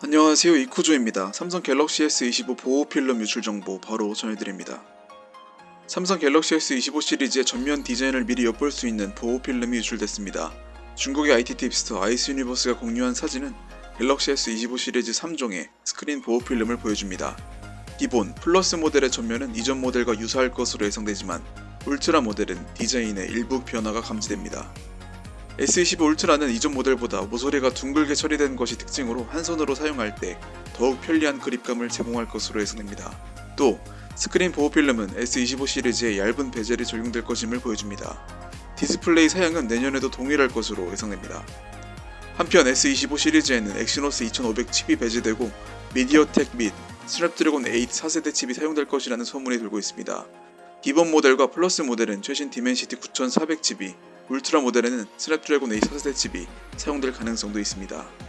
안녕하세요 이쿠조입니다. 삼성 갤럭시 S25 보호 필름 유출 정보 바로 전해드립니다. 삼성 갤럭시 S25 시리즈의 전면 디자인을 미리 엿볼 수 있는 보호 필름이 유출됐습니다. 중국의 IT 팁스터 아이스 유니버스가 공유한 사진은 갤럭시 S25 시리즈 3종의 스크린 보호 필름을 보여줍니다. 기본 플러스 모델의 전면은 이전 모델과 유사할 것으로 예상되지만 울트라 모델은 디자인에 일부 변화가 감지됩니다. S25 울트라는 이전 모델보다 모서리가 둥글게 처리된 것이 특징으로 한 손으로 사용할 때 더욱 편리한 그립감을 제공할 것으로 예상됩니다. 또 스크린 보호 필름은 S25 시리즈에 얇은 베젤이 적용될 것임을 보여줍니다. 디스플레이 사양은 내년에도 동일할 것으로 예상됩니다. 한편 S25 시리즈에는 엑시노스 2500 칩이 배제되고 미디어텍 및 스냅드래곤 8 4세대 칩이 사용될 것이라는 소문이 돌고 있습니다. 기본 모델과 플러스 모델은 최신 디멘시티 9400 칩이 울트라 모델에는 스냅드래곤 8 4세대 칩이 사용될 가능성도 있습니다.